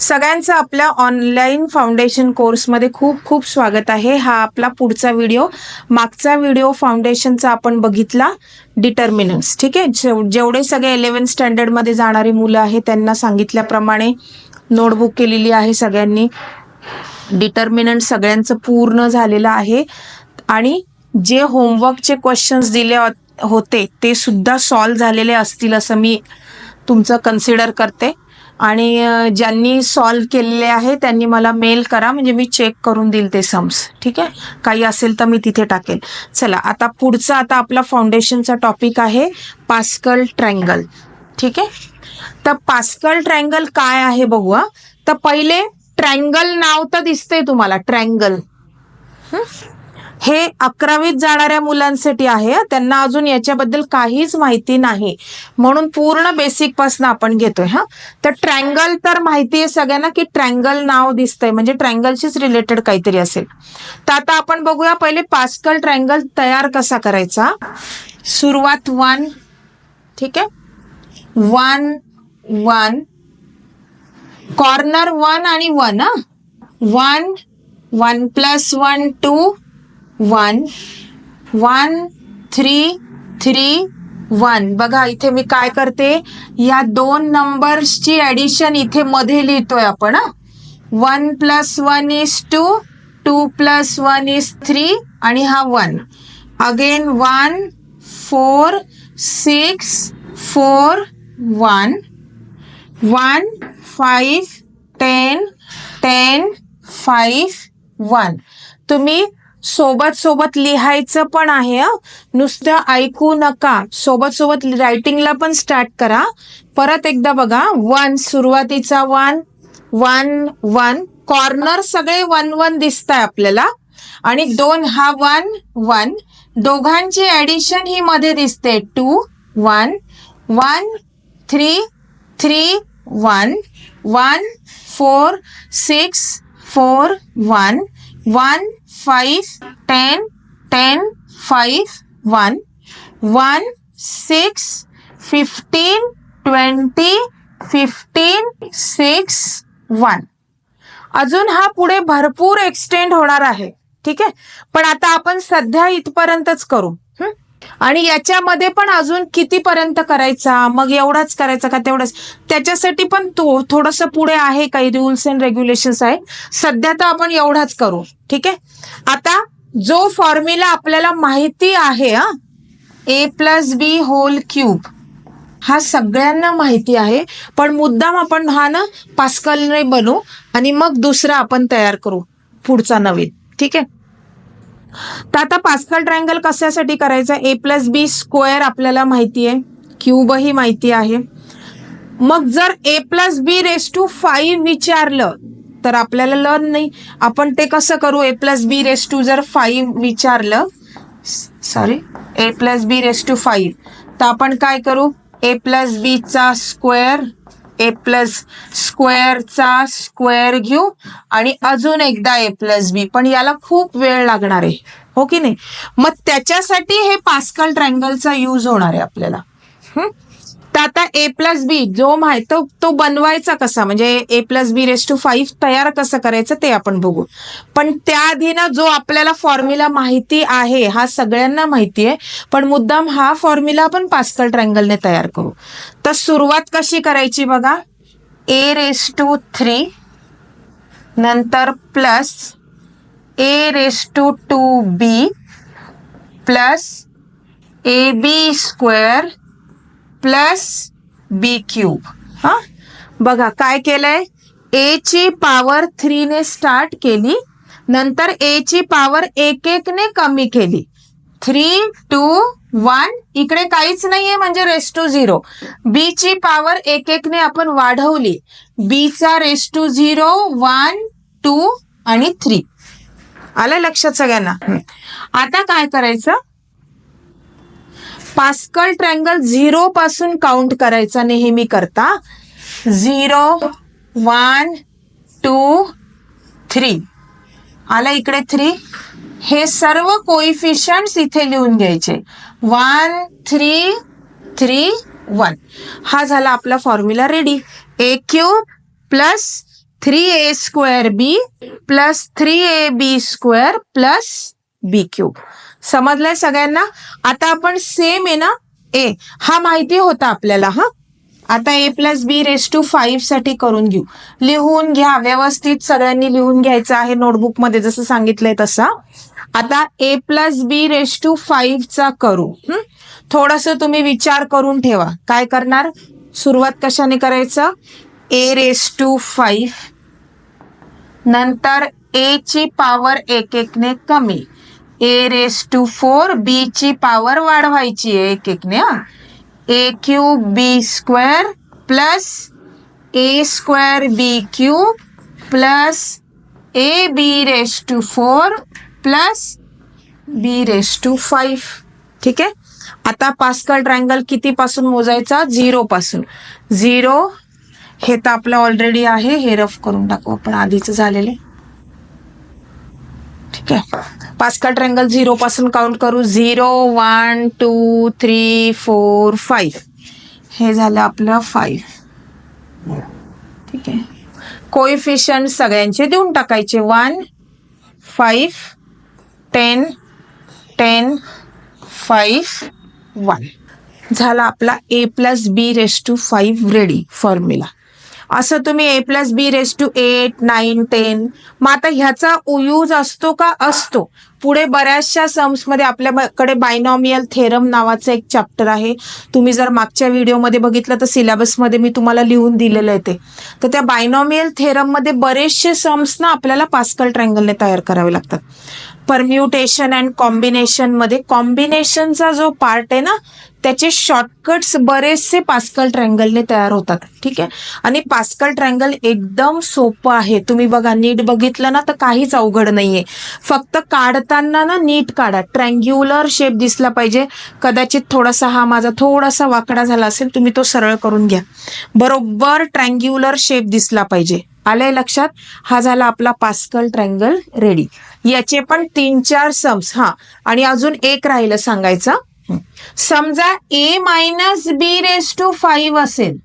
सगळ्यांचं आपल्या online foundation कोर्समध्ये खूप खूप स्वागत आहे. हा आपला पुढचा व्हिडिओ मागचा व्हिडिओ फाउंडेशनचा आपण बघितला. डिटर्मिनंट्स ठीक आहे? जेव- जेवढे सगळे इलेव्हन्थ स्टँडर्डमध्ये जाणारी मुलं आहे त्यांना सांगितल्याप्रमाणे नोटबुक केलेली आहे सगळ्यांनी. डिटर्मिनंट सगळ्यांचं पूर्ण झालेलं आहे. आणि जे होमवर्कचे क्वेश्चन्स दिले होते ते सुद्धा सॉल्व झालेले असतील असं मी तुमचं कन्सिडर करते. आणि ज्यांनी सॉल्व केलेले आहे त्यांनी मला मेल करा. म्हणजे मी चेक करून देईल ते सम्स ठीक आहे? काही असेल तर मी तिथे टाकेल. चला आता पुढचा आता आपला फाउंडेशनचा टॉपिक आहे पास्कल ट्रँगल ठीक आहे? तर पास्कल ट्रँगल काय आहे बघूया तर पहिले ट्रँगल नाव तर दिसतंय तुम्हाला ट्रँगल हे अकरावीत जाणाऱ्या मुलांसाठी आहे. त्यांना अजून याच्याबद्दल काहीच माहिती नाही. म्हणून पूर्ण बेसिकपासून आपण घेतोय हा. तर ट्रँगल तर माहिती आहे सगळ्यांना की ट्रँगल नाव दिसतंय. म्हणजे ट्रँगलशीच रिलेटेड काहीतरी असेल. तर आता आपण बघूया पहिले पास्कल ट्रँगल तयार कसा करायचा. सुरुवात वन ठीक आहे? One one. कॉर्नर वन आणि वन हा. One one plus one two one one three three one. बघा इथे मी काय करते या दोन नंबर्सची ऍडिशन इथे मध्ये लिहितोय आपण one plus one is two two plus one is three आणि हा one. Again one four six four one. One five ten ten five one. तुम्ही सोबत सोबत लिहायचं पण आहे नुसतं ऐकू नका. सोबत सोबत रायटिंगला पण स्टार्ट करा. परत एकदा बघा. वन सुरुवातीचा वन वन वन कॉर्नर सगळे वन वन दिसत आहे आपल्याला. आणि दोन हा वन वन दोघांची ऍडिशन ही मध्ये दिसते. Two one one three three one one four six four one one five ten ten five one one six fifteen twenty fifteen six one. अजून हा पुढे भरपूर एक्सटेंड होणार आहे. ठीक आहे? पण आता आपण सध्या इथपर्यंतच करू. आणि याच्यामध्ये पण अजून कितीपर्यंत करायचा? मग एवढाच करायचा का तेवढाच? त्याच्यासाठी पण तो थोडस पुढे आहे काही रुल्स अँड रेग्युलेशन्स आहे सध्या तर आपण एवढाच करू. ठीक आहे? आता जो फॉर्म्युला आपल्याला माहिती आहे हा A plus B whole cube हा सगळ्यांना माहिती आहे. पण मुद्दाम आपण हा ना पास्कलने बनवू आणि मग दुसरा आपण तयार करू पुढचा नवीन. ठीक आहे? तर आता पास्कल ट्रायंगल कशासाठी करायचा? ए प्लस बी स्क्वेअर आपल्याला माहिती आहे. क्यूबही माहिती आहे. मग जर A plus B raise two five विचारलं तर आपल्याला लर्न नाही. आपण ते कसं करू? A plus B raise two जर फाईव्ह विचारलं sorry A plus B raise two five तर आपण काय करू? ए प्लस बीचा स्क्वेअर ए प्लस स्क्वेअरचा स्क्वेअर घेऊ आणि अजून एकदा ए प्लस बी पण याला खूप वेळ लागणार आहे. हो की नाही? मग त्याच्यासाठी हे पास्कल ट्रँगलचा यूज होणार आहे आपल्याला. तर आता ए प्लस बी जो माहिती तो तो बनवायचा कसा? म्हणजे A plus B raise two five तयार कसं करायचं ते आपण बघू. पण त्याआधी ना जो आपल्याला फॉर्म्युला माहिती आहे हा सगळ्यांना माहिती आहे पण मुद्दाम हा फॉर्म्युला आपण पास्कल ट्रँगलने तयार करू. तर सुरुवात कशी करायची बघा? ए रेस टू थ्री नंतर plus A raise two two B plus A B square plus B cube. हा? बघा काय केलंय? ए ची पॉवर थ्रीने स्टार्ट केली नंतर ए ची पॉवर एक एक ने कमी केली. थ्री टू वन इकडे काहीच नाहीये म्हणजे रेस टू झिरो बी ची पॉवर एक एक ने आपण वाढवली. बी चा raise two zero one two आणि थ्री आलं लक्षात सगळ्यांना? आता काय करायचं? पास्कल ट्रँगल झिरो पासून काउंट करायचा नेहमी करता. Zero one two three. आला इकडे थ्री. हे सर्व कोइफिशियंट इथे लिहून घ्यायचे. One three three one. हा झाला आपला formula ready A cube plus three A square B plus three A B square plus B cube समजलंय सगळ्यांना? आता आपण सेम आहे ना? ए हा माहिती होता आपल्याला हा? आता A plus B raise two फाईव्हसाठी करून घेऊ. लिहून घ्या व्यवस्थित सगळ्यांनी लिहून घ्यायचं आहे नोटबुकमध्ये जसं सांगितलंय तसा. आता A plus B raise two चा करू. थोडस तुम्ही विचार करून ठेवा. काय करणार? सुरुवात कशाने करायचं? ए रेस टू फाईव्ह नंतर ए ची पॉवर एक एकने कमी. A raise two four B ची पॉवर वाढवायची आहे एक एकने A cube B square plus A square B cube plus A B raise two four plus B raise two five ठीक आहे? आता पास्कल ट्रायंगल किती पासून मोजायचा? झिरो पासून. झिरो हे तर आपलं ऑलरेडी आहे. हे रफ करून टाकू आपण. आधीच झालेले ठीक आहे? पास्कल ट्रँगल झिरो पासून काउंट करू. Zero one two three four five हे झालं आपलं फाईव्ह ठीक आहे. कोइफिशियंट सगळ्यांचे देऊन टाकायचे. One five ten ten five one झाला आपला A plus B raise two five ready formula असं तुम्ही A plus B raise two eight nine ten मग आता ह्याचा यूज असतो का? असतो. पुढे बऱ्याचशा सम्समध्ये आपल्याकडे बायनॉमियल थेरम नावाचं एक चॅप्टर आहे. तुम्ही जर मागच्या व्हिडिओमध्ये बघितलं तर सिलेबसमध्ये मी तुम्हाला लिहून दिलेलं आहे ते. तर त्या बायनॉमियल थेरममध्ये बरेचसे सम्स ना आपल्याला पास्कल ट्रँगलने तयार करावे लागतात. परम्युटेशन अँड कॉम्बिनेशनमध्ये कॉम्बिनेशनचा जो पार्ट आहे ना त्याचे शॉर्टकट्स बरेचसे पास्कल ट्रँगलने तयार होतात. ठीक आहे? आणि पास्कल ट्रँगल एकदम सोपं आहे. तुम्ही बघा नीट बघितलं ना तर काहीच अवघड नाहीये. फक्त काढताना ना नीट काढा. ट्रँग्युलर शेप दिसला पाहिजे. कदाचित थोडासा हा माझा थोडासा वाकडा झाला असेल तुम्ही तो सरळ करून घ्या. बरोबर ट्रँग्युलर शेप दिसला पाहिजे. आलंय लक्षात? हा झाला आपला पास्कल ट्रँगल रेडी याचे पण तीन चार सम्स हा. आणि अजून एक राहिलं सांगायचं. समजा A minus B raise two five असेल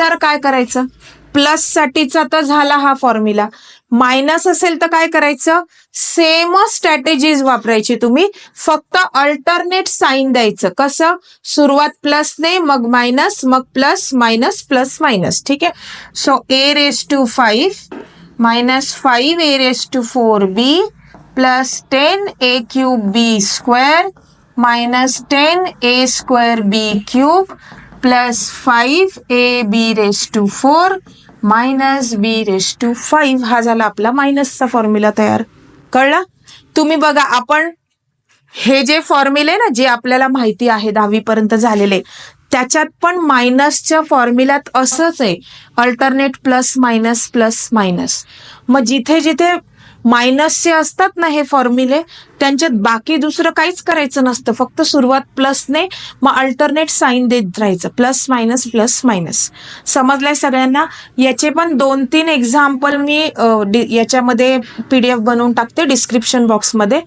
तर काय करायचं? प्लस साठीचा तर झाला हा फॉर्म्युला मायनस असेल तर काय करायचं? सेम स्ट्रॅटेजीज वापरायची तुम्ही. फक्त अल्टरनेट साईन द्यायचं. कसं? सुरुवात प्लसने मग मायनस मग प्लस मायनस प्लस मायनस ठीक आहे? So A raise two five minus five A raise two four B plus ten A cube B square minus ten A square B cube plus five A B raise two four minus B raise two five हा झाला आपला मायनसचा formula तयार. कळला? तुम्ही बघा आपण हे जे फॉर्म्युले ना जे आपल्याला माहिती आहे दहावी पर्यंत झालेले त्याच्यात पण मायनसच्या फॉर्म्युल्यात असंच आहे. Alternate plus minus plus minus मग जिथे जिथे मायनसचे असतात ना हे फॉर्म्युले त्यांच्यात बाकी दुसरं काहीच करायचं नसतं. फक्त सुरुवात प्लसने मग अल्टरनेट साईन देत राहायचं. Plus minus plus minus. समजलंय सगळ्यांना? याचे पण दोन तीन एक्झाम्पल मी याच्यामध्ये पी डी एफ बनवून टाकते डिस्क्रिप्शन बॉक्समध्ये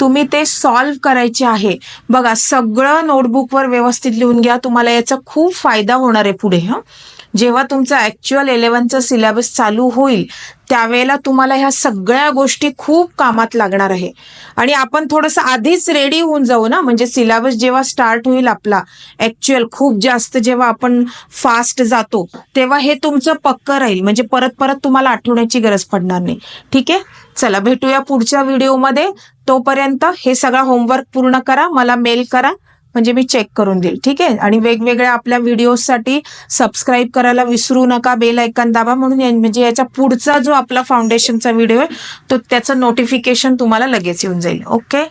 तुम्ही ते सॉल्व्ह करायचे आहे. बघा सगळं नोटबुकवर व्यवस्थित लिहून घ्या. तुम्हाला याचा खूप फायदा होणार आहे पुढे हं. जेव्हा तुमचा ऍक्च्युअल इलेव्हनचा सिलेबस चालू होईल त्यावेळेला तुम्हाला ह्या सगळ्या गोष्टी खूप कामात लागणार आहे. आणि आपण थोडंसं आधीच रेडी होऊन जाऊ ना. म्हणजे सिलेबस जेव्हा स्टार्ट होईल आपला ऍक्च्युअल खूप जास्त जेव्हा आपण फास्ट जातो तेव्हा हे तुमचं पक्क राहील. म्हणजे परत परत तुम्हाला आठवण्याची गरज पडणार नाही. ठीक आहे? चला भेटूया पुढच्या व्हिडिओमध्ये तोपर्यंत हे सगळं होमवर्क पूर्ण करा. मला मेल करा. म्हणजे मी चेक करून देईल. ठीक आहे? आणि वेगवेगळ्या आपल्या व्हिडिओसाठी सबस्क्राईब करायला विसरू नका बेल ऐकन दाबा. म्हणून म्हणजे याच्या पुढचा जो आपला फाउंडेशनचा व्हिडिओ आहे तो त्याचं नोटिफिकेशन तुम्हाला लगेच येऊन जाईल. ओके